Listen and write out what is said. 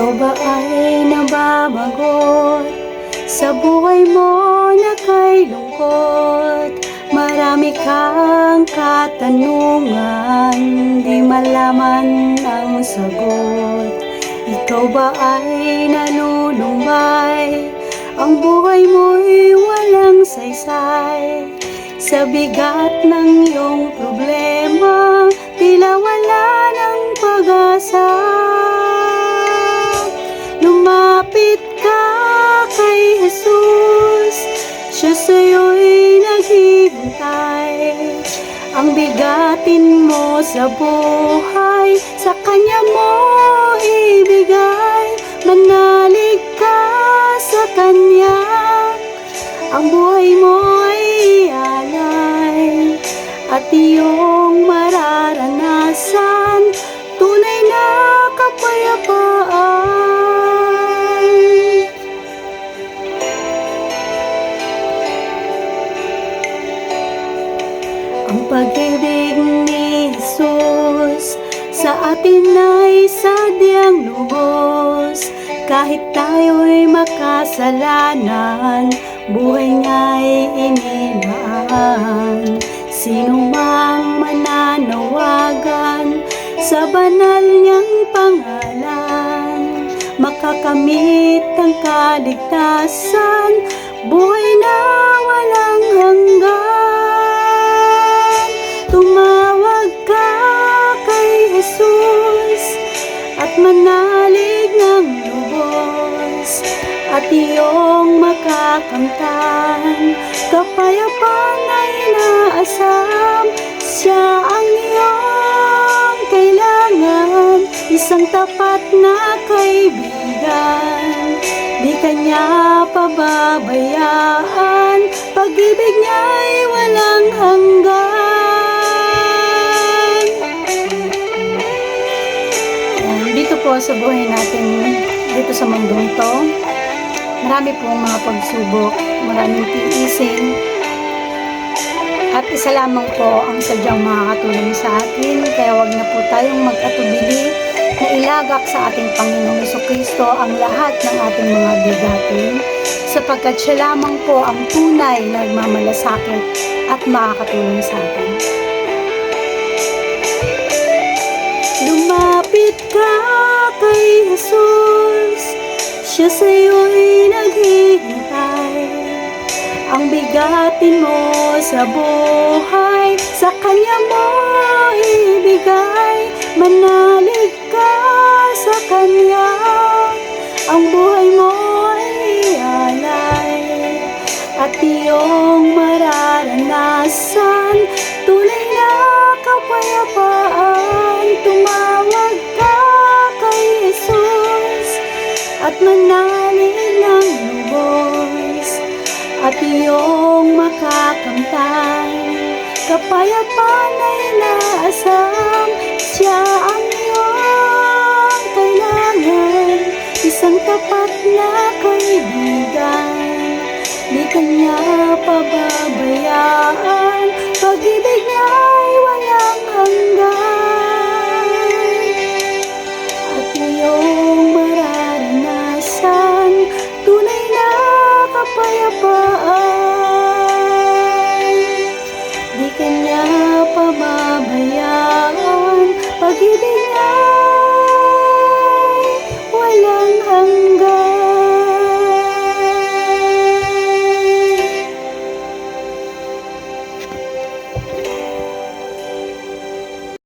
Ikaw ba ay nababagot sa buhay mo na kay lungkot? Marami kang katanungan, di malaman ang sagot. Ikaw ba ay nalulumbay? Ang buhay mo'y walang saysay sa bigat ng iyong problema. Naghihintay Ang bigatin mo sa buhay Sa Kanya mo ibigay. Manalig ka sa Kanya Ang buhay mo ay alay. At iyong pag-ibig ni Jesus. Sa atin ay sadyang lubos. Kahit tayo'y makasalanan Buhay niya'y inilaan Sino mang mananawagan Sa banal niyang pangalan Makakamit ang kaligtasan. Buhay na manalig ng lubos At iyong makakamtan. Kapayapaan ay naasam Siya ang iyong kailangan. Isang tapat na kaibigan. Di kanya pababayaan. Pag-ibig niya'y walang hanggan po sa buhay natin Dito sa mundong to. Marami pong mga pagsubok Maraming tiisin. At isa lamang po ang sadyang makakatulong sa atin. Kaya wag na po tayong mag-atubili na ilagak sa ating Panginoong Kristo ang lahat ng ating mga bigatin sapagkat siya lamang po ang tunay na nagmamalasakit at makakatulong sa atin. Lumapit ka siya sa'yo'y naghihintay. Ang bigatin mo sa buhay, sa Kanya mo ibigay. Manalig ka sa Kanya, ang buhay mo ay alay. At iyong mararanasan, tunay na kapayapaan. Manalig ng lubos at iyong makakamtan. Kapayapaan ay naasam, siya ang iyong kailangan. Isang tapat na kaibigan, di kanya pababayaan. Pag-ibig niya kapayapaan Di kanya pababayaan. Pag-ibig